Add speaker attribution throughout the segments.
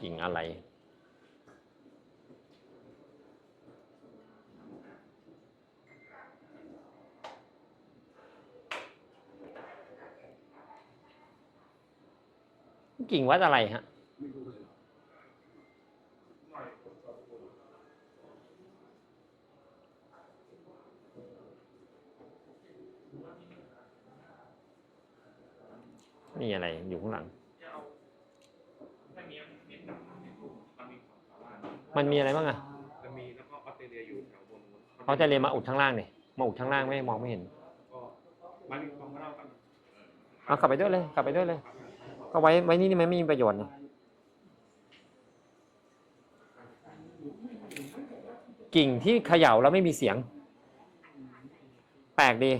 Speaker 1: กิ่งอะไร กิ่งวัดอะไรฮะนี่อะไรอยู่ข้างหลัง
Speaker 2: ไม่มีมีมีกลุ่มมันมีของสารา
Speaker 1: มันมีอะไรบ้างอะ
Speaker 2: จะมีแล้วก็ออสเตรเลียอยู่แถวบนนู้น
Speaker 1: เขาจะเรียนมาอุดข้างล่างเนี่ยมาอุดข้างล่างไม่มองไม่เห็น
Speaker 2: ก็มันมีความเล่ากัน
Speaker 1: เอากลับไปด้วยเลยกลับไปด้วยเลย ก็ไว้ไว้นี่นี่มันไม่มีประโยชน์นะกิ่งที่เขย่าแล้วไม่มีเสียง แปลกดี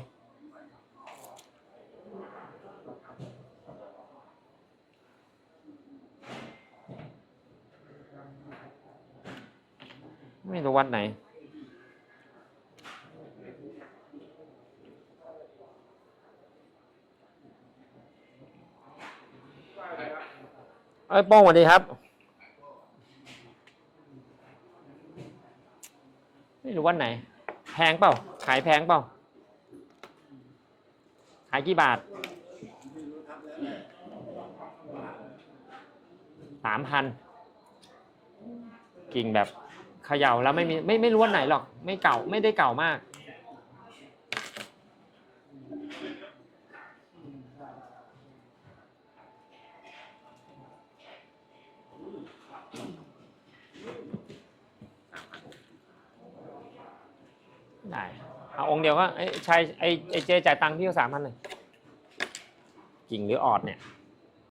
Speaker 1: ไม่รู้วัดไหนเอ้โป้งสวัสดีครับ ไม่รู้วันไหน แพงเปล่า ขายแพงเปล่า ขายกี่บาทสามพันกิ่งแบบ ขย่าแล้วไม่มีไม่ไม่รู้วันไหนหรอก ไม่เก่าไม่ได้เก่ามาก ได้เอาองค์เดียวก็ไอ้ชายไอ้ไอ้เจจ่ายตังค์พี่ก็สามพันเลยกิ่งหรือออดเนี่ย